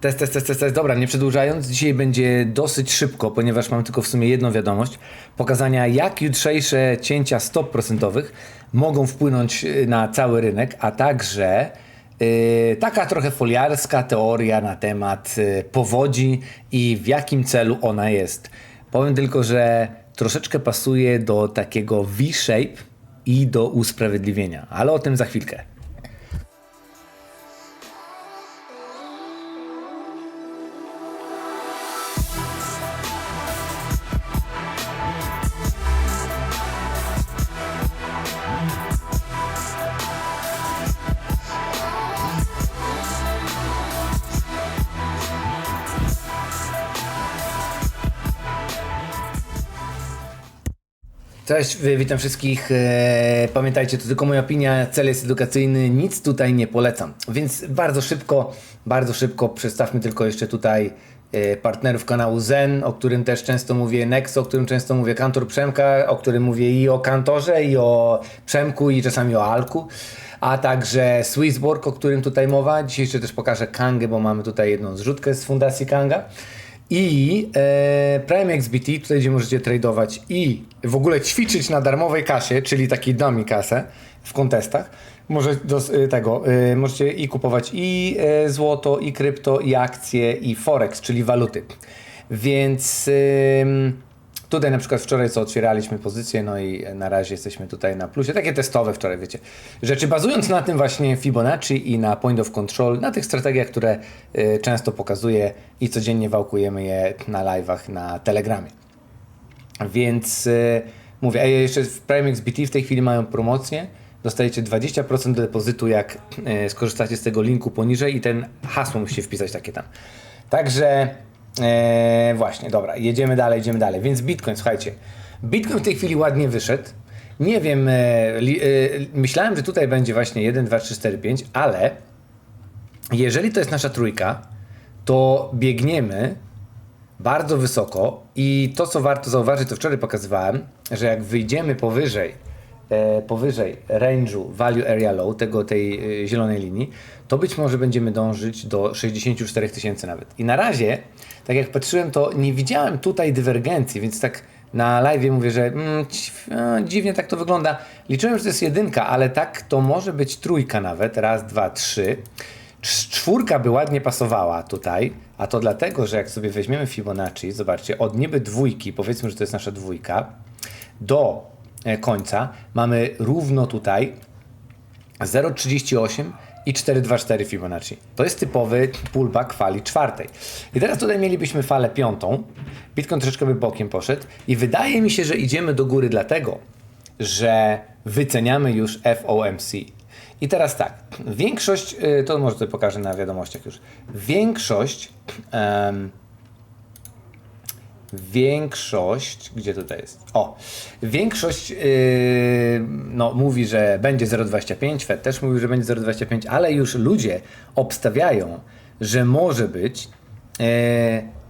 Test, test, test, test. Dobra, nie przedłużając, dzisiaj będzie dosyć szybko, ponieważ mam tylko w sumie jedną wiadomość. Pokazania, jak jutrzejsze cięcia stop procentowych mogą wpłynąć y, na cały rynek, a także yy, taka trochę foliarska teoria na temat yy, powodzi i w jakim celu ona jest. Powiem tylko, że troszeczkę pasuje do takiego V-shape i do usprawiedliwienia, ale o tym za chwilkę. Cześć, wi- witam wszystkich. E, Pamiętajcie, to tylko moja opinia, cel jest edukacyjny, nic tutaj nie polecam. Więc bardzo szybko, bardzo szybko przedstawmy tylko jeszcze tutaj e, partnerów kanału Zen, o którym też często mówię, Nexo, o którym często mówię, Kantor Przemka, o którym mówię i o Kantorze, i o Przemku, i czasami o Alku. A także Swissborg, o którym tutaj mowa. Dzisiaj jeszcze też pokażę Kangę, bo mamy tutaj jedną zrzutkę z fundacji Kanga. I e, Prime XBT, tutaj gdzie możecie tradować i w ogóle ćwiczyć na darmowej kasie, czyli takiej dummy kasę w kontestach. Może dos, e, tego, e, możecie i kupować i e, złoto, i krypto, i akcje, i forex, czyli waluty. Więc tutaj na przykład wczoraj co otwieraliśmy pozycję, no i na razie jesteśmy tutaj na plusie. Takie testowe wczoraj, wiecie. Rzeczy bazując na tym właśnie Fibonacci i na point of control, na tych strategiach, które y, często pokazuję i codziennie wałkujemy je na live'ach na Telegramie. Więc y, mówię, a jeszcze w Prime XBT w tej chwili mają promocję. Dostajecie 20% depozytu, jak y, skorzystacie z tego linku poniżej i ten hasło musicie wpisać takie tam. Także e, właśnie, dobra, jedziemy dalej, jedziemy dalej. Więc Bitcoin, słuchajcie, Bitcoin w tej chwili ładnie wyszedł. Nie wiem, e, li, e, myślałem, że tutaj będzie właśnie 1, 2, 3, 4, 5, ale jeżeli to jest nasza trójka, to biegniemy bardzo wysoko i to, co warto zauważyć, to wczoraj pokazywałem, że jak wyjdziemy powyżej, e, powyżej range'u value area low, tego, tej e, zielonej linii, to być może będziemy dążyć do 64 tysięcy nawet. I na razie, tak jak patrzyłem, to nie widziałem tutaj dywergencji, więc tak na live mówię, że mm, e, dziwnie tak to wygląda. Liczyłem, że to jest jedynka, ale tak to może być trójka nawet. Raz, dwa, trzy. Cz- Czwórka by ładnie pasowała tutaj, a to dlatego, że jak sobie weźmiemy Fibonacci, zobaczcie, od niby dwójki, powiedzmy, że to jest nasza dwójka, do e, końca mamy równo tutaj 0,38 i 4,24 Fibonacci. To jest typowy pullback fali czwartej. I teraz tutaj mielibyśmy falę piątą. Bitcoin troszeczkę by bokiem poszedł i wydaje mi się, że idziemy do góry dlatego, że wyceniamy już FOMC. I teraz tak, większość, y, to może tutaj pokażę na wiadomościach już, większość em, większość, gdzie tutaj jest? O, większość yy, no, mówi, że będzie 0,25, Fed też mówi, że będzie 0,25, ale już ludzie obstawiają, że może być yy,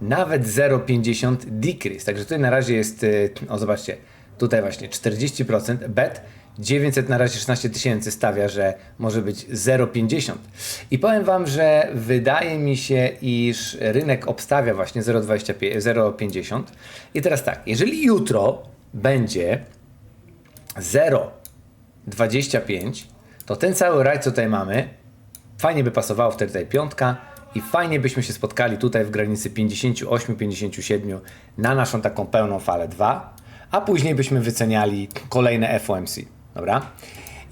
nawet 0,50 decrease. Także tutaj na razie jest, yy, o zobaczcie, tutaj właśnie 40%, bet 900 na razie 16 tysięcy stawia, że może być 0,50. I powiem Wam, że wydaje mi się, iż rynek obstawia właśnie 0,25 0,50. I teraz tak, jeżeli jutro będzie 0,25, to ten cały raj, co tutaj mamy, fajnie by pasowało wtedy tutaj piątka i fajnie byśmy się spotkali tutaj w granicy 58-57 na naszą taką pełną falę 2, a później byśmy wyceniali kolejne FOMC. Dobra?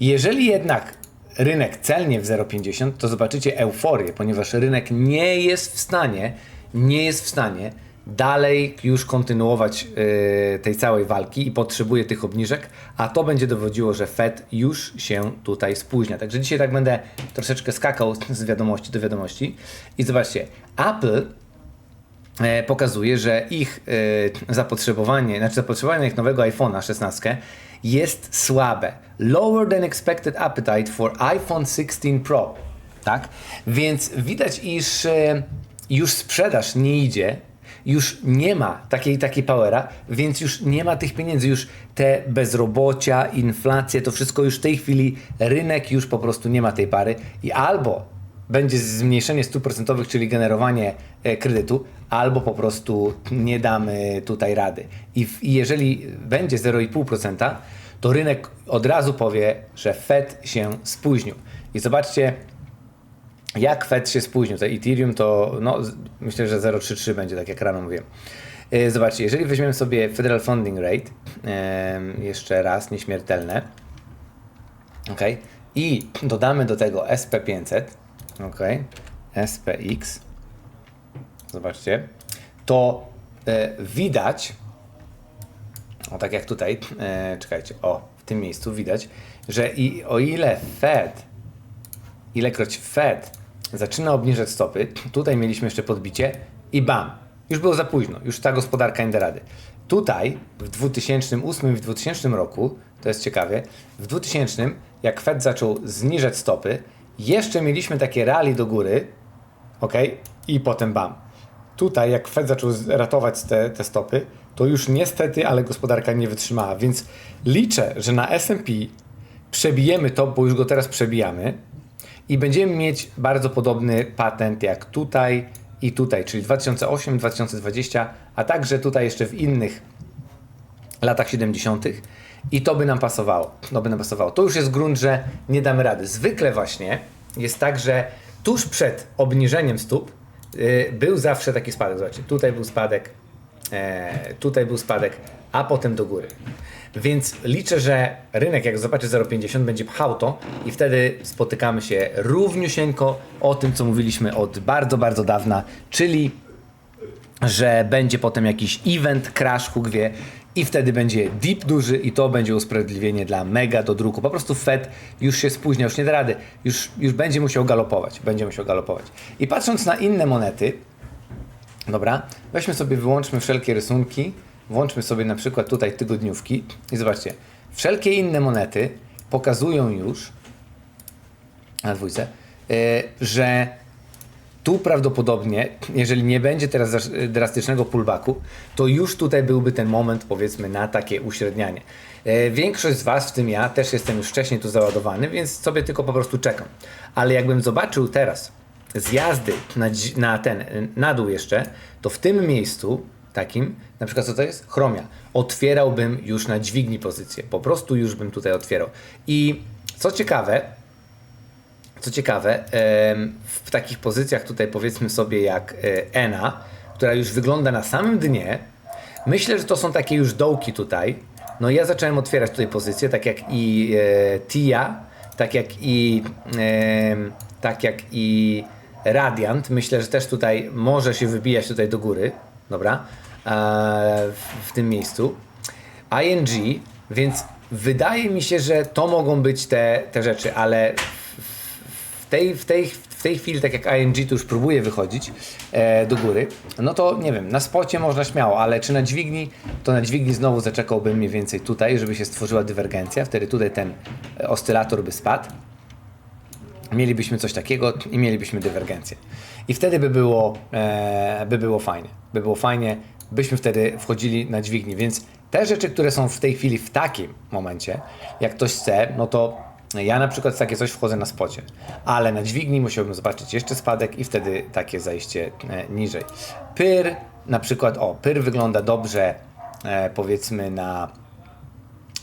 Jeżeli jednak rynek celnie w 0,50, to zobaczycie euforię, ponieważ rynek nie jest w stanie, nie jest w stanie dalej już kontynuować yy, tej całej walki i potrzebuje tych obniżek, a to będzie dowodziło, że Fed już się tutaj spóźnia. Także dzisiaj tak będę troszeczkę skakał z wiadomości do wiadomości i zobaczcie, Apple pokazuje, że ich e, zapotrzebowanie, znaczy zapotrzebowanie ich nowego iPhone'a 16 jest słabe. Lower than expected appetite for iPhone 16 Pro. Tak? Więc widać, iż e, już sprzedaż nie idzie, już nie ma takiej, takiej powera, więc już nie ma tych pieniędzy, już te bezrobocia, inflacje, to wszystko już w tej chwili rynek już po prostu nie ma tej pary i albo będzie zmniejszenie stóp procentowych, czyli generowanie e, kredytu, albo po prostu nie damy tutaj rady. I, w, i jeżeli będzie 0,5%, to rynek od razu powie, że Fed się spóźnił. I zobaczcie, jak Fed się spóźnił. To Ethereum to no, myślę, że 0,33 będzie, tak jak rano mówiłem. E, Zobaczcie, jeżeli weźmiemy sobie Federal Funding Rate, jeszcze raz, nieśmiertelne, ok, i dodamy do tego SP500, ok, SPX, zobaczcie, to e, widać, o tak jak tutaj, e, czekajcie, o, w tym miejscu widać, że i o ile Fed ilekroć Fed zaczyna obniżać stopy, tutaj mieliśmy jeszcze podbicie i bam, już było za późno, już ta gospodarka nie da rady. Tutaj w 2008 i w 2000 roku, to jest ciekawie, w 2000 jak Fed zaczął zniżać stopy, jeszcze mieliśmy takie rally do góry, ok, i potem bam. Tutaj jak Fed zaczął ratować te, te stopy, to już niestety, ale gospodarka nie wytrzymała, więc liczę, że na S&P przebijemy to, bo już go teraz przebijamy i będziemy mieć bardzo podobny patent jak tutaj i tutaj, czyli 2008, 2020, a także tutaj jeszcze w innych latach 70. i to by nam pasowało. To by nam pasowało. To już jest grunt, że nie damy rady. Zwykle właśnie jest tak, że tuż przed obniżeniem stóp był zawsze taki spadek. Zobaczcie, tutaj był spadek, e, tutaj był spadek, a potem do góry. Więc liczę, że rynek, jak zobaczy 0,50, będzie pchał to i wtedy spotykamy się równiusieńko o tym, co mówiliśmy od bardzo, bardzo dawna, czyli że będzie potem jakiś event, crash, Huk wie i wtedy będzie dip duży i to będzie usprawiedliwienie dla mega do druku. Po prostu Fed już się spóźnia, już nie da rady, już, już będzie musiał galopować, będzie musiał galopować. I patrząc na inne monety, dobra, weźmy sobie, wyłączmy wszelkie rysunki, włączmy sobie na przykład tutaj tygodniówki i zobaczcie, wszelkie inne monety pokazują już, na dwójce, yy, że tu prawdopodobnie, jeżeli nie będzie teraz drastycznego pullbacku, to już tutaj byłby ten moment, powiedzmy, na takie uśrednianie. E, Większość z Was, w tym ja, też jestem już wcześniej tu załadowany, więc sobie tylko po prostu czekam. Ale jakbym zobaczył teraz zjazdy na, na ten, na dół jeszcze, to w tym miejscu takim, na przykład co to jest? Chromia. Otwierałbym już na dźwigni pozycję. Po prostu już bym tutaj otwierał. I co ciekawe, co ciekawe, w takich pozycjach tutaj powiedzmy sobie jak e, ENA, która już wygląda na samym dnie, myślę, że to są takie już dołki tutaj. No ja zacząłem otwierać tutaj pozycje, tak jak i e, TIA, tak jak i em, tak jak i Radiant. Myślę, że też tutaj może się wybijać tutaj do góry, dobra, e, w, w tym miejscu. ING, więc wydaje mi się, że to mogą być te, te rzeczy, ale tej, w tej, w tej chwili, tak jak ING tu już próbuje wychodzić e, do góry, no to nie wiem, na spocie można śmiało, ale czy na dźwigni, to na dźwigni znowu zaczekałbym mniej więcej tutaj, żeby się stworzyła dywergencja, wtedy tutaj ten oscylator by spadł. Mielibyśmy coś takiego i mielibyśmy dywergencję. I wtedy by było, e, by było fajnie. By było fajnie, byśmy wtedy wchodzili na dźwigni. Więc te rzeczy, które są w tej chwili w takim momencie, jak ktoś chce, no to ja na przykład w takie coś wchodzę na spocie. Ale na dźwigni musiałbym zobaczyć jeszcze spadek i wtedy takie zajście e, niżej. Pyr, na przykład, o, pyr wygląda dobrze, e, powiedzmy na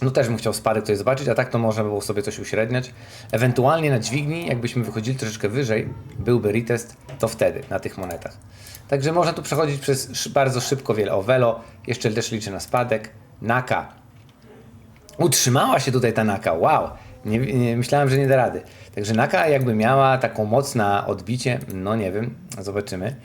no też bym chciał spadek tutaj zobaczyć, a tak to można było sobie coś uśredniać. Ewentualnie na dźwigni, jakbyśmy wychodzili troszeczkę wyżej, byłby retest, to wtedy na tych monetach. Także można tu przechodzić przez bardzo szybko wiele. O Velo, jeszcze też liczę na spadek. Naka. Utrzymała się tutaj ta Naka, wow. Nie, nie, myślałem, że nie da rady. Także Naka jakby miała taką moc na odbicie, no nie wiem, zobaczymy.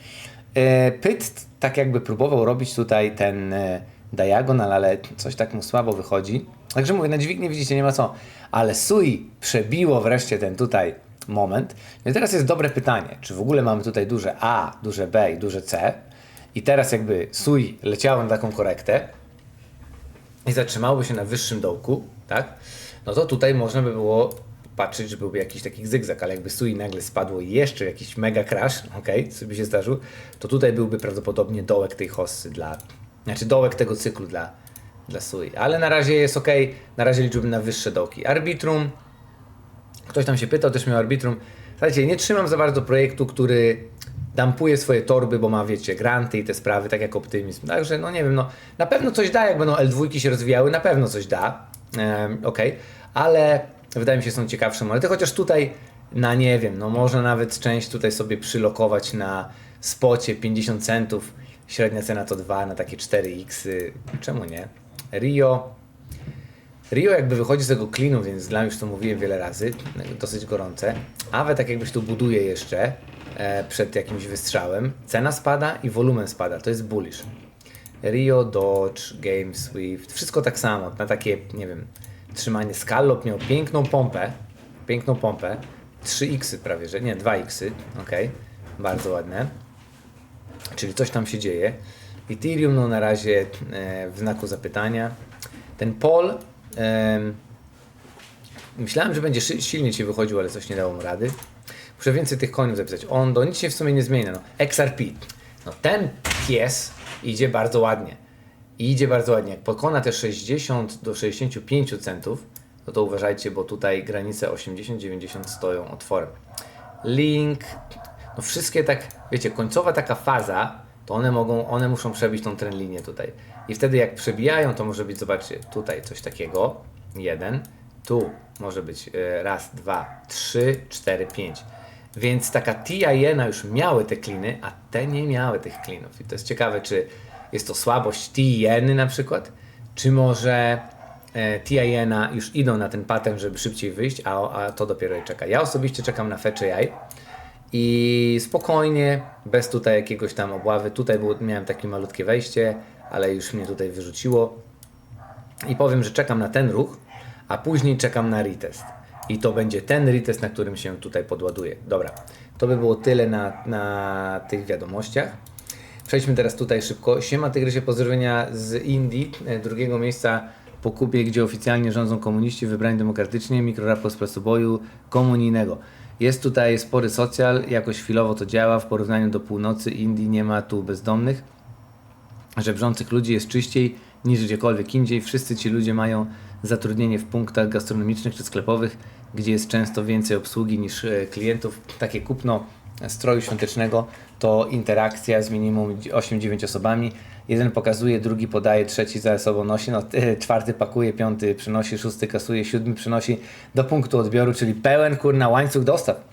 E, Pyt tak jakby próbował robić tutaj ten e, diagonal, ale coś tak mu słabo wychodzi. Także mówię, na dźwigni widzicie, nie ma co. Ale Sui przebiło wreszcie ten tutaj moment. No i teraz jest dobre pytanie, czy w ogóle mamy tutaj duże A, duże B i duże C. I teraz jakby Sui leciało na taką korektę, i zatrzymałoby się na wyższym dołku, tak? No to tutaj można by było patrzeć, że byłby jakiś taki zygzak, ale jakby Sui nagle spadło i jeszcze jakiś mega crash, ok, co by się zdarzył, to tutaj byłby prawdopodobnie dołek tej hossy dla, znaczy dołek tego cyklu dla, dla Sui. Ale na razie jest ok, na razie liczyłbym na wyższe dołki. Arbitrum, ktoś tam się pytał, też miał arbitrum, Słuchajcie, nie trzymam za bardzo projektu, który dampuje swoje torby, bo ma, wiecie, granty i te sprawy, tak jak Optymizm. Także, no nie wiem, no na pewno coś da, jak będą L2 się rozwijały, na pewno coś da, okej, ale wydaje mi się, są ciekawsze monety, chociaż tutaj na, nie wiem, no można nawet część tutaj sobie przylokować na spocie 50 centów, średnia cena to 2 na takie 4x, czemu nie? Rio, Rio jakby wychodzi z tego klinu, więc dla mnie już to mówiłem wiele razy, dosyć gorące. Awe tak jakbyś tu buduje jeszcze e, przed jakimś wystrzałem. Cena spada i wolumen spada, to jest bullish. Rio, Dodge, Game, Swift, wszystko tak samo, na takie, nie wiem, trzymanie. Scallop miał piękną pompę, piękną pompę, 3x prawie, że nie, 2x, ok, bardzo ładne. Czyli coś tam się dzieje. Ethereum no na razie e, w znaku zapytania. Ten Pol em, myślałem, że będzie silnie ci wychodził, ale coś nie dało mu rady. Muszę więcej tych coinów zapisać. On do nic się w sumie nie zmienia. No, XRP. No ten pies idzie bardzo ładnie. I idzie bardzo ładnie. Jak pokona te 60 do 65 centów, no to uważajcie, bo tutaj granice 80-90 stoją otworem. Link, no wszystkie tak, wiecie, końcowa taka faza, to one mogą, one muszą przebić tą trend linię tutaj. I wtedy jak przebijają, to może być, zobaczcie, tutaj coś takiego, jeden, tu może być e, raz, dwa, trzy, cztery, pięć. Więc taka TIN już miały te kliny, a te nie miały tych klinów. I to jest ciekawe, czy jest to słabość TIN na przykład, czy może e, TIN już idą na ten pattern, żeby szybciej wyjść, a, a to dopiero je czeka. Ja osobiście czekam na Fetch AI i spokojnie, bez tutaj jakiegoś tam obławy. Tutaj było, miałem takie malutkie wejście, ale już mnie tutaj wyrzuciło. I powiem, że czekam na ten ruch, a później czekam na retest. I to będzie ten retest, na którym się tutaj podładuje. Dobra, to by było tyle na, na tych wiadomościach. Przejdźmy teraz tutaj szybko. Siema Tygrysie, pozdrowienia z Indii, e, drugiego miejsca po Kubie, gdzie oficjalnie rządzą komuniści wybrani demokratycznie, mikroraport z prasoboju komunijnego. Jest tutaj spory socjal, jakoś chwilowo to działa, w porównaniu do północy Indii nie ma tu bezdomnych, żebrzących ludzi jest czyściej niż gdziekolwiek indziej. Wszyscy ci ludzie mają zatrudnienie w punktach gastronomicznych czy sklepowych, gdzie jest często więcej obsługi niż e, klientów. Takie kupno stroju świątecznego to interakcja z minimum 8-9 osobami. Jeden pokazuje, drugi podaje, trzeci za sobą nosi, no, e, czwarty pakuje, piąty przynosi, szósty kasuje, siódmy przynosi do punktu odbioru, czyli pełen kurna łańcuch dostaw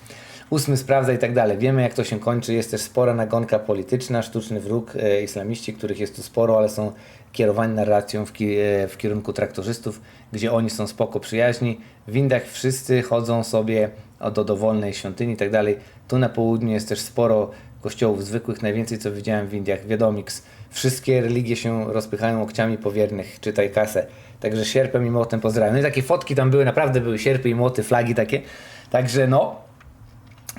ósmy sprawdza i tak dalej. Wiemy jak to się kończy, jest też spora nagonka polityczna, sztuczny wróg, e, islamiści, których jest tu sporo, ale są kierowani narracją w, ki e, w kierunku traktorzystów, gdzie oni są spoko przyjaźni. W Indiach wszyscy chodzą sobie do dowolnej świątyni i tak dalej. Tu na południu jest też sporo kościołów zwykłych, najwięcej co widziałem w Indiach, wiadomiks. Wszystkie religie się rozpychają łokciami powiernych, czytaj kasę. Także sierpem i młotem pozdrawiam. No i takie fotki tam były, naprawdę były sierpy i młoty, flagi takie. Także no,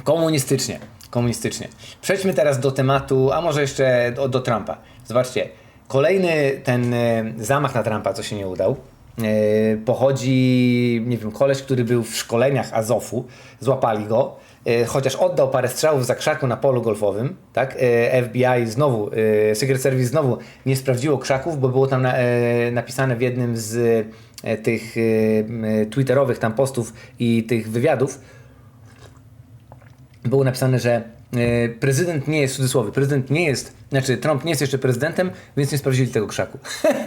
Komunistycznie. Komunistycznie. Przejdźmy teraz do tematu, a może jeszcze do, do Trumpa. Zobaczcie, kolejny ten e, zamach na Trumpa, co się nie udał, e, pochodzi, nie wiem, koleś, który był w szkoleniach Azofu, złapali go, e, chociaż oddał parę strzałów za krzaku na polu golfowym, tak? FBI znowu, Secret Service znowu nie sprawdziło krzaków, bo było tam na, napisane w jednym z tych twitterowych tam postów i tych wywiadów, było napisane, że e, prezydent nie jest, w cudzysłowie, prezydent nie jest, znaczy Trump nie jest jeszcze prezydentem, więc nie sprawdzili tego krzaku.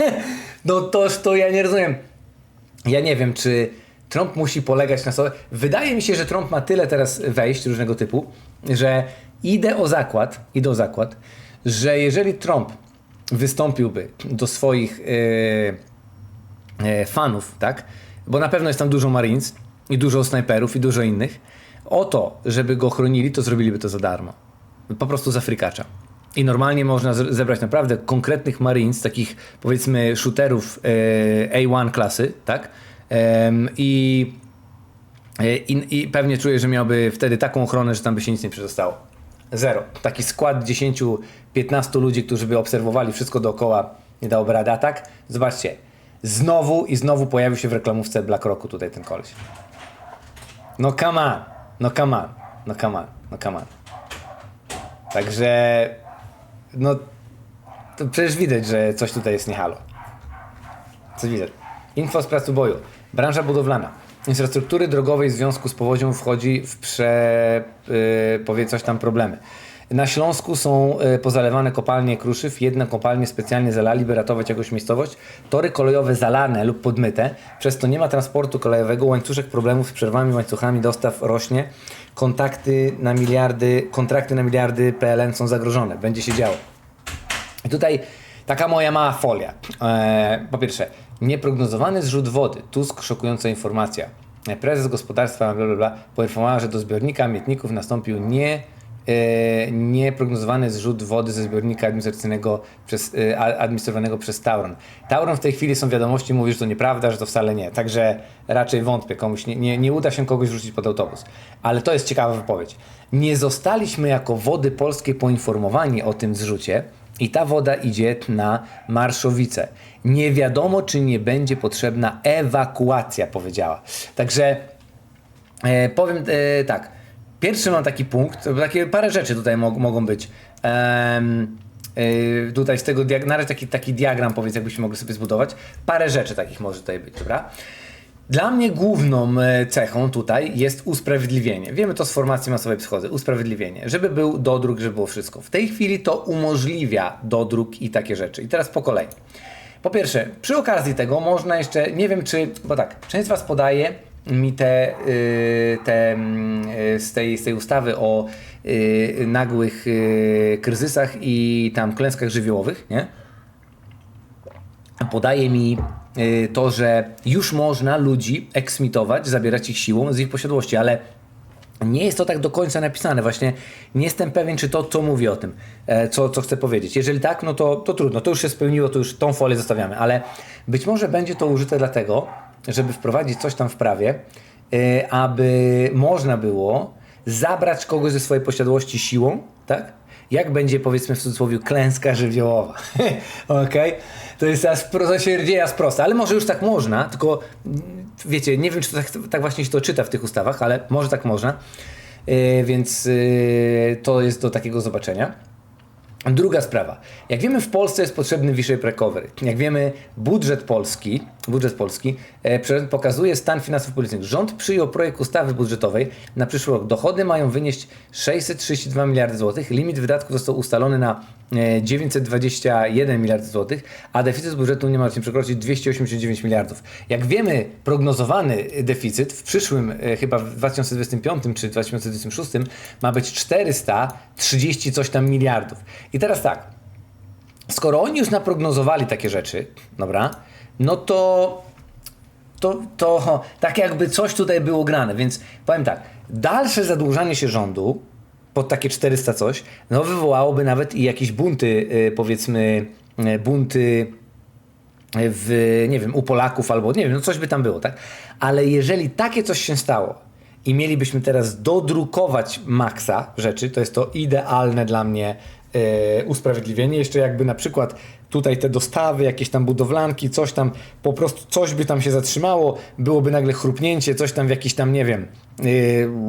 no toż to ja nie rozumiem. Ja nie wiem, czy Trump musi polegać na sobie. Wydaje mi się, że Trump ma tyle teraz wejść różnego typu, że idę o zakład, idę o zakład, że jeżeli Trump wystąpiłby do swoich e, e, fanów, tak? Bo na pewno jest tam dużo Marines i dużo snajperów i dużo innych. O to, żeby go chronili, to zrobiliby to za darmo. Po prostu za frykacza. I normalnie można zebrać naprawdę konkretnych Marines, takich powiedzmy shooterów e, A1 klasy, tak? I, e, i, I pewnie czuję, że miałby wtedy taką ochronę, że tam by się nic nie przedostało. Zero. Taki skład 10-15 ludzi, którzy by obserwowali wszystko dookoła, nie dałoby rady. Tak, zobaczcie, znowu i znowu pojawił się w reklamówce BlackRocku tutaj ten koleś. No come on, no come on, no come on, no come on. Także, no, to przecież widać, że coś tutaj jest nie halo. Co widać? Info z pracy boju. Branża budowlana. infrastruktury drogowej w związku z powodzią wchodzi w prze, yy, powie coś tam problemy. Na Śląsku są y, pozalewane kopalnie kruszyw. Jedne kopalnie specjalnie zalali, by ratować jakąś miejscowość. Tory kolejowe zalane lub podmyte, przez to nie ma transportu kolejowego. Łańcuszek problemów z przerwami, łańcuchami dostaw rośnie. Kontakty na miliardy, kontrakty na miliardy PLN są zagrożone. Będzie się działo. I tutaj taka moja mała folia. E, po pierwsze, nieprognozowany zrzut wody. Tusk, szokująca informacja. E, Prezes gospodarstwa bla, bla, bla, poinformowała, że do zbiornika Mietników nastąpił nie, e, nieprognozowany zrzut wody ze zbiornika administracyjnego przez, e, administrowanego przez Tauron. Tauron w tej chwili są wiadomości, mówi, że to nieprawda, że to wcale nie. Także raczej wątpię, komuś nie, nie, nie uda się kogoś wrzucić pod autobus. Ale to jest ciekawa wypowiedź. Nie zostaliśmy jako wody polskie poinformowani o tym zrzucie, i ta woda idzie na Marszowice. Nie wiadomo, czy nie będzie potrzebna ewakuacja, powiedziała. Także e, powiem e, tak. Pierwszy mam taki punkt, takie parę rzeczy tutaj mog, mogą być. E, tutaj z tego, diag- na razie taki, taki diagram, powiedz, jakbyśmy mogli sobie zbudować. Parę rzeczy takich może tutaj być, dobra? Dla mnie główną e, cechą tutaj jest usprawiedliwienie. Wiemy to z formacji masowej psychozy. Usprawiedliwienie. Żeby był dodruk, żeby było wszystko. W tej chwili to umożliwia dodruk i takie rzeczy. I teraz po kolei. Po pierwsze, przy okazji tego można jeszcze, nie wiem czy, bo tak, część z Was podaje mi te, y, te mm, y, z, tej, z tej ustawy o y, nagłych kryzysach i tam klęskach żywiołowych, nie? podaje mi to, że już można ludzi eksmitować, zabierać ich siłą z ich posiadłości, ale nie jest to tak do końca napisane. Właśnie nie jestem pewien, czy to, co mówi o tym, e, co, co chcę powiedzieć. Jeżeli tak, no to, to trudno, to już się spełniło, to już tą folię zostawiamy, ale być może będzie to użyte dlatego, żeby wprowadzić coś tam w prawie, y, aby można było zabrać kogoś ze swojej posiadłości siłą, tak? Jak będzie, powiedzmy w cudzysłowie, klęska żywiołowa. Okej? To jest aż dzieje aż proste, ale może już tak można, tylko mm, wiecie, nie wiem, czy to tak, tak właśnie się to czyta w tych ustawach, ale może tak można. Yy, więc yy, to jest do takiego zobaczenia. Druga sprawa. Jak wiemy, w Polsce jest potrzebny V-shape recovery. Jak wiemy, budżet polski, budżet polski e, pokazuje stan finansów publicznych. Rząd przyjął projekt ustawy budżetowej na przyszły rok. Dochody mają wynieść 632 miliardy złotych. Limit wydatków został ustalony na 921 miliardów złotych, a deficyt budżetu nie ma się przekroczyć 289 miliardów. Jak wiemy, prognozowany deficyt w przyszłym, e, chyba w 2025 czy 2026 ma być 430 coś tam miliardów. I teraz tak, skoro oni już naprognozowali takie rzeczy, dobra, no to, to, to tak jakby coś tutaj było grane, więc powiem tak, dalsze zadłużanie się rządu pod takie 400 coś, no wywołałoby nawet i jakieś bunty, y, powiedzmy, y, bunty w, nie wiem, u Polaków albo nie wiem, no coś by tam było, tak? Ale jeżeli takie coś się stało i mielibyśmy teraz dodrukować maksa rzeczy, to jest to idealne dla mnie usprawiedliwienie. Jeszcze jakby na przykład tutaj te dostawy, jakieś tam budowlanki, coś tam, po prostu coś by tam się zatrzymało, byłoby nagle chrupnięcie, coś tam w jakiś tam, nie wiem, e,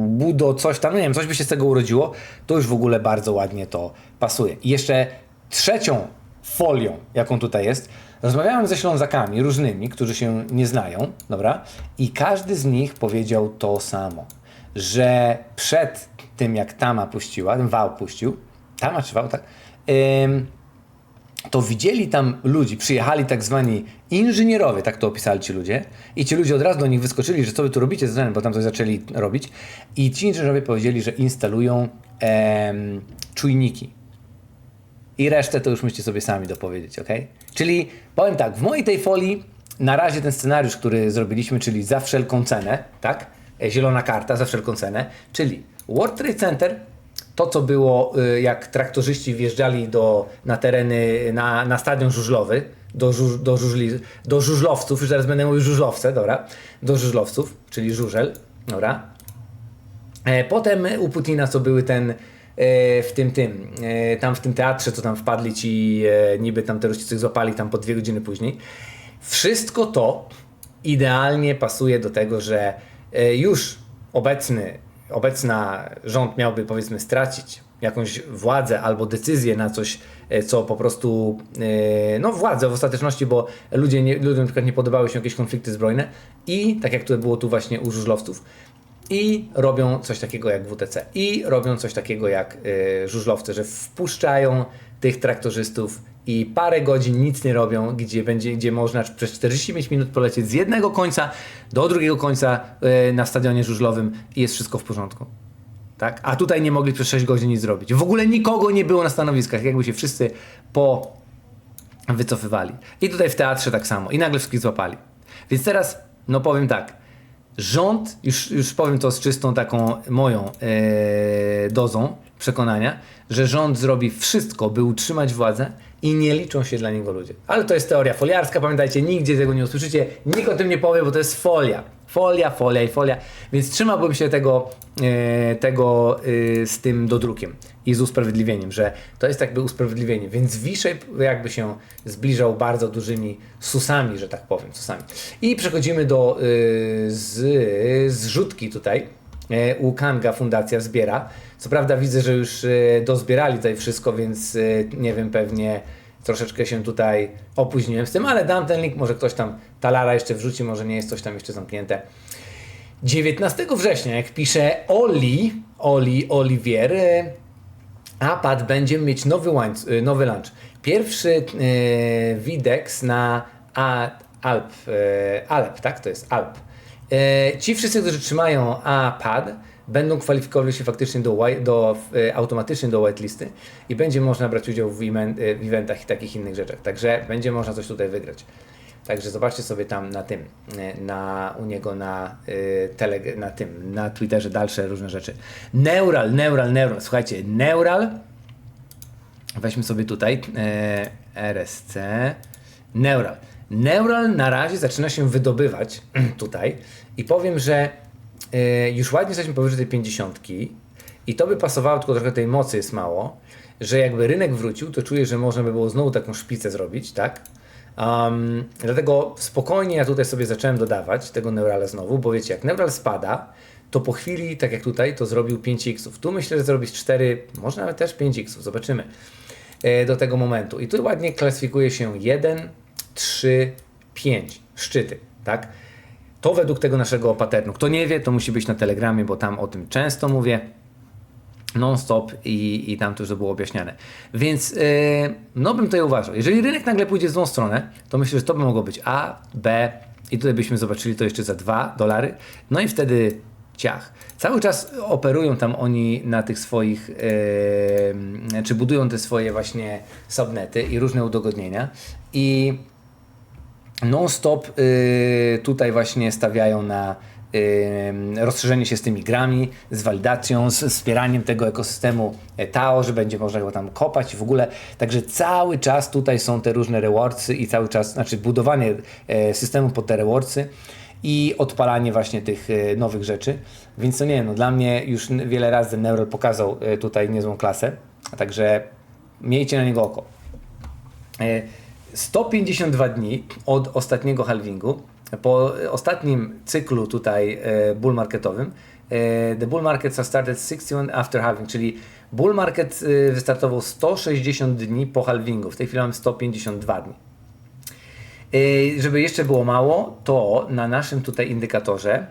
budo, coś tam, no nie wiem, coś by się z tego urodziło, to już w ogóle bardzo ładnie to pasuje. I jeszcze trzecią folią, jaką tutaj jest, rozmawiałem ze Ślązakami różnymi, którzy się nie znają, dobra? I każdy z nich powiedział to samo, że przed tym, jak Tama puściła, ten wał puścił, Tama czy wał, tak? Ym, to widzieli tam ludzi, przyjechali tak zwani inżynierowie, tak to opisali ci ludzie, i ci ludzie od razu do nich wyskoczyli, że co wy tu robicie, Zatem, bo tam coś zaczęli robić, i ci inżynierowie powiedzieli, że instalują czujniki. I resztę to już musicie sobie sami dopowiedzieć, ok? Czyli powiem tak, w mojej tej folii na razie ten scenariusz, który zrobiliśmy, czyli za wszelką cenę, tak? E, Zielona karta za wszelką cenę, czyli World Trade Center, to co było, y, jak traktorzyści wjeżdżali do, na tereny, na, na stadion żużlowy, do, żuż, do, żużli, do żużlowców, już zaraz będę mówił żużlowce, dobra, do żużlowców, czyli żużel, dobra, E, Potem u Putina co były ten e, w tym tym, e, tam w tym teatrze, co tam wpadli ci niby tam terroryści złapali tam po dwie godziny później. Wszystko to idealnie pasuje do tego, że już obecny, obecna rząd miałby powiedzmy stracić jakąś władzę albo decyzję na coś, e, co po prostu, e, no władzę w ostateczności, bo ludzie nie, ludziom na przykład nie podobały się jakieś konflikty zbrojne i tak jak to było tu właśnie u żużlowców, i robią coś takiego jak WTC i robią coś takiego jak y, żużlowcy, że wpuszczają tych traktorzystów i parę godzin nic nie robią, gdzie będzie, gdzie można przez 45 minut polecieć z jednego końca do drugiego końca y, na stadionie żużlowym i jest wszystko w porządku. Tak? A tutaj nie mogli przez 6 godzin nic zrobić. W ogóle nikogo nie było na stanowiskach, jakby się wszyscy po wycofywali. I tutaj w teatrze tak samo. I nagle wszystkich złapali. Więc teraz, no powiem tak, rząd, już, już powiem to z czystą taką moją e, dozą przekonania, że rząd zrobi wszystko, by utrzymać władzę i nie liczą się dla niego ludzie. Ale to jest teoria foliarska, pamiętajcie, nigdzie tego nie usłyszycie, nikt o tym nie powie, bo to jest folia. Folia, folia i folia. Więc trzymałbym się tego, e, tego e, z tym dodrukiem i z usprawiedliwieniem, że to jest jakby usprawiedliwienie. Więc Wiszej jakby się zbliżał bardzo dużymi susami, że tak powiem, susami. I przechodzimy do e, z, zrzutki tutaj. E, u Kanga fundacja zbiera. Co prawda widzę, że już e, dozbierali tutaj wszystko, więc e, nie wiem, pewnie troszeczkę się tutaj opóźniłem z tym, ale dam ten link, może ktoś tam talara jeszcze wrzuci, może nie jest coś tam jeszcze zamknięte. 19 września, jak pisze Oli, Oli Olivier, Apad będzie mieć nowy, łańc- nowy lunch. Pierwszy e, Widex na A, Alp, e, Alp, tak? To jest Alp. E, ci wszyscy, którzy trzymają A-pad, będą kwalifikowali się faktycznie do, do e, automatycznie do whitelisty i będzie można brać udział w, event, e, w eventach i takich innych rzeczach. Także będzie można coś tutaj wygrać. Także zobaczcie sobie tam na tym, na, u niego na, y, tele, na tym, na Twitterze dalsze różne rzeczy. Neural, Neural, Neural. Słuchajcie, Neural, weźmy sobie tutaj e, RSC, Neural. Neural na razie zaczyna się wydobywać tutaj i powiem, że e, już ładnie jesteśmy powyżej tej 50 i to by pasowało, tylko trochę tej mocy jest mało, że jakby rynek wrócił, to czuję, że można by było znowu taką szpicę zrobić, tak? Um, dlatego spokojnie ja tutaj sobie zacząłem dodawać tego Neurala znowu, bo wiecie, jak Neural spada, to po chwili, tak jak tutaj, to zrobił 5x. Tu myślę, że zrobić 4, może nawet też 5x, zobaczymy e, do tego momentu. I tu ładnie klasyfikuje się 1, 3, 5 szczyty, tak? To według tego naszego paternu. Kto nie wie, to musi być na Telegramie, bo tam o tym często mówię non-stop i, i tam to już było objaśniane. Więc yy, no bym tutaj uważał. Jeżeli rynek nagle pójdzie w złą stronę, to myślę, że to by mogło być A, B i tutaj byśmy zobaczyli to jeszcze za 2 dolary. No i wtedy ciach. Cały czas operują tam oni na tych swoich, yy, czy budują te swoje właśnie subnety i różne udogodnienia i non-stop yy, tutaj właśnie stawiają na yy, rozszerzenie się z tymi grami, z walidacją, z wspieraniem tego ekosystemu TAO, że będzie można go tam kopać i w ogóle. Także cały czas tutaj są te różne rewardsy i cały czas, znaczy budowanie e, systemu pod te rewardsy i odpalanie właśnie tych e, nowych rzeczy. Więc to nie wiem, no dla mnie już wiele razy Neural pokazał e, tutaj niezłą klasę, także miejcie na niego oko. E, 152 dni od ostatniego halvingu. Po ostatnim cyklu tutaj e, bull marketowym, e, the bull markets have started 61 after halving, czyli bull market e, wystartował 160 dni po halvingu. W tej chwili mamy 152 dni. Żeby jeszcze było mało, to na naszym tutaj indykatorze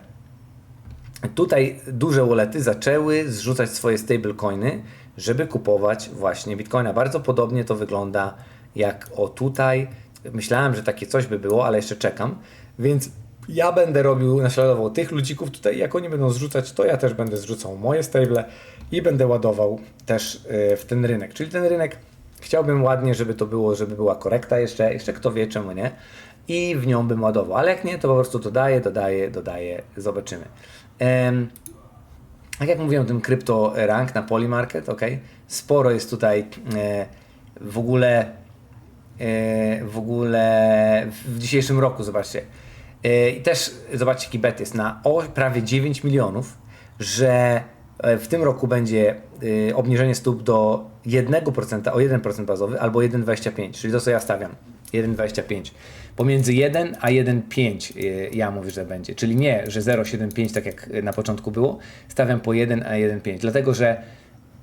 tutaj duże wallety zaczęły zrzucać swoje stablecoiny, żeby kupować właśnie bitcoina. Bardzo podobnie to wygląda jak o tutaj. Myślałem, że takie coś by było, ale jeszcze czekam. Więc ja będę robił, naśladował tych ludzików tutaj, jak oni będą zrzucać, to ja też będę zrzucał moje stable i będę ładował też yy, w ten rynek. Czyli ten rynek chciałbym ładnie, żeby to było, żeby była korekta jeszcze, jeszcze kto wie czemu nie. I w nią bym ładował, ale jak nie, to po prostu dodaję, dodaję, dodaję, zobaczymy. Em, tak jak mówiłem tym krypto rank na Polymarket, ok? Sporo jest tutaj e, w ogóle e, w ogóle w dzisiejszym roku, zobaczcie. E, I też zobaczcie, jaki bet jest. Na o prawie 9 milionów, że e, w tym roku będzie e, obniżenie stóp do 1%, o 1% bazowy albo 1,25, czyli to co ja stawiam, 1,25. Pomiędzy 1 a 1,5 e, ja mówię, że będzie, czyli nie, że 0,75 tak jak na początku było, stawiam po 1 a 1,5, dlatego że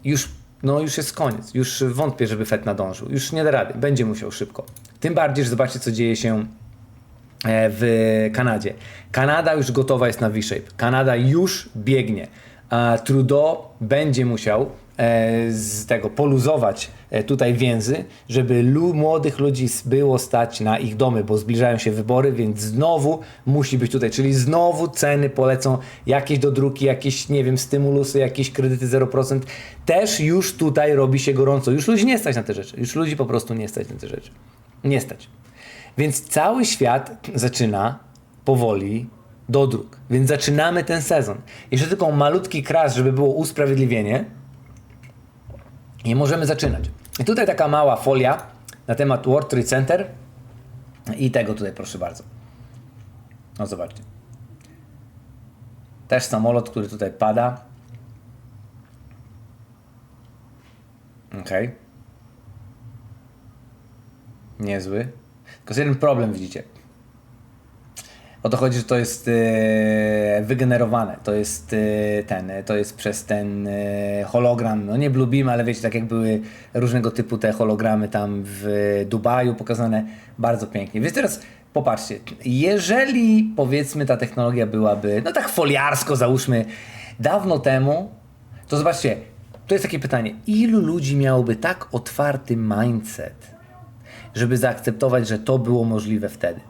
już no już jest koniec. Już wątpię, żeby Fed nadążył. Już nie da rady. Będzie musiał szybko. Tym bardziej, że zobaczcie, co dzieje się e, w Kanadzie. Kanada już gotowa jest na V-shape. Kanada już biegnie. Trudeau będzie musiał z tego poluzować e, tutaj więzy, żeby lu młodych ludzi było stać na ich domy, bo zbliżają się wybory, więc znowu musi być tutaj, czyli znowu ceny polecą jakieś dodruki, jakieś, nie wiem, stymulusy, jakieś kredyty 0%. Też już tutaj robi się gorąco. Już ludzi nie stać na te rzeczy. Już ludzi po prostu nie stać na te rzeczy. Nie stać. Więc cały świat zaczyna powoli dodruk. Więc zaczynamy ten sezon. Jeszcze tylko malutki kras, żeby było usprawiedliwienie. I możemy zaczynać. I tutaj taka mała folia na temat World Trade Center i tego tutaj proszę bardzo. No zobaczcie. Też samolot, który tutaj pada. Okej. Niezły. Tylko jest jeden problem, widzicie. O to chodzi, że to jest e, wygenerowane. To jest e, ten, e, to jest przez ten e, hologram, no nie Bluebeam, ale wiecie, tak jak były różnego typu te hologramy tam w Dubaju pokazane bardzo pięknie. Więc teraz popatrzcie, jeżeli powiedzmy ta technologia byłaby, no tak foliarsko załóżmy, dawno temu, to zobaczcie, to jest takie pytanie, ilu ludzi miałoby tak otwarty mindset, żeby zaakceptować, że to było możliwe wtedy?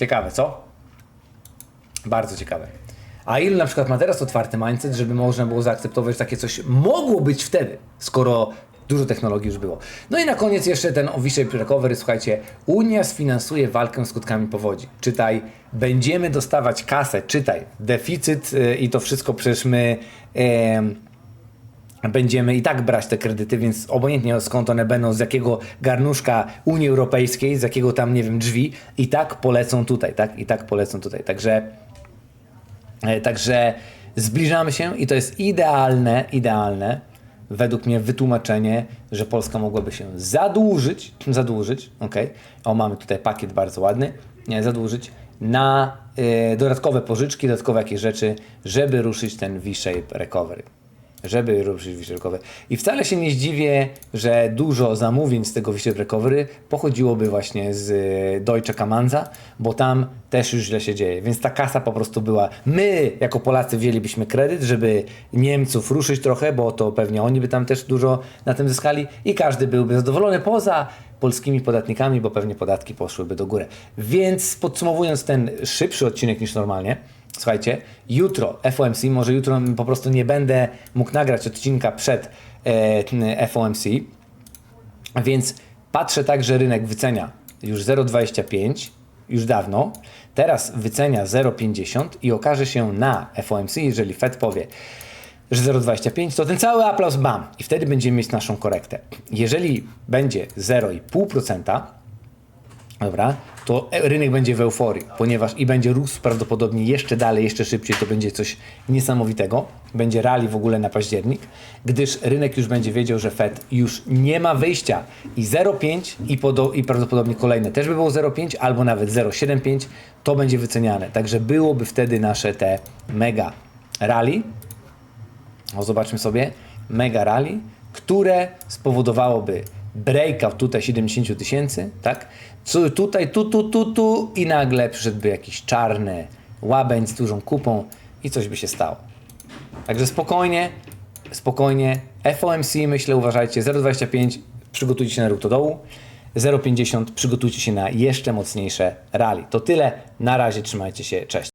Ciekawe, co? Bardzo ciekawe. A ilu na przykład ma teraz otwarty mindset, żeby można było zaakceptować, że takie coś mogło być wtedy, skoro dużo technologii już było. No i na koniec jeszcze ten V-Shape Recovery, słuchajcie, Unia sfinansuje walkę z skutkami powodzi. Czytaj, będziemy dostawać kasę, czytaj, deficyt yy, i to wszystko przecież my... em, będziemy i tak brać te kredyty, więc obojętnie skąd one będą, z jakiego garnuszka Unii Europejskiej, z jakiego tam, nie wiem, drzwi, i tak polecą tutaj, tak? I tak polecą tutaj. Także, e, także zbliżamy się i to jest idealne, idealne, według mnie wytłumaczenie, że Polska mogłaby się zadłużyć, zadłużyć, ok, o mamy tutaj pakiet bardzo ładny, nie, zadłużyć na e, dodatkowe pożyczki, dodatkowe jakieś rzeczy, żeby ruszyć ten V-shape recovery żeby ruszyć wysiłkowe. I wcale się nie zdziwię, że dużo zamówień z tego Recovery pochodziłoby właśnie z e, Deutsche Kamanza, bo tam też już źle się dzieje. Więc ta kasa po prostu była. My, jako Polacy, wzięlibyśmy kredyt, żeby Niemców ruszyć trochę, bo to pewnie oni by tam też dużo na tym zyskali i każdy byłby zadowolony poza polskimi podatnikami, bo pewnie podatki poszłyby do góry. Więc podsumowując ten szybszy odcinek niż normalnie, Słuchajcie, jutro FOMC, może jutro po prostu nie będę mógł nagrać odcinka przed e, FOMC, więc patrzę tak, że rynek wycenia już 0,25 już dawno, teraz wycenia 0,50 i okaże się na FOMC, jeżeli Fed powie, że 0,25, to ten cały aplauz bam! I wtedy będziemy mieć naszą korektę. Jeżeli będzie 0,5%, Dobra, to rynek będzie w euforii, ponieważ i będzie rósł prawdopodobnie jeszcze dalej, jeszcze szybciej, to będzie coś niesamowitego. Będzie rally w ogóle na październik, gdyż rynek już będzie wiedział, że Fed już nie ma wyjścia i 0,5 i, i prawdopodobnie kolejne też by było 0,5 albo nawet 0,75, to będzie wyceniane. Także byłoby wtedy nasze te mega rally, o, zobaczmy sobie, mega rally, które spowodowałoby breakout tutaj 70 tysięcy, tak? Co tutaj, tu, tu, tu, tu i nagle przyszedłby jakiś czarny łabędź z dużą kupą i coś by się stało. Także spokojnie, spokojnie. FOMC myślę, uważajcie, 0,25 przygotujcie się na ruch do dołu, 0,50 przygotujcie się na jeszcze mocniejsze rally. To tyle, na razie trzymajcie się, cześć.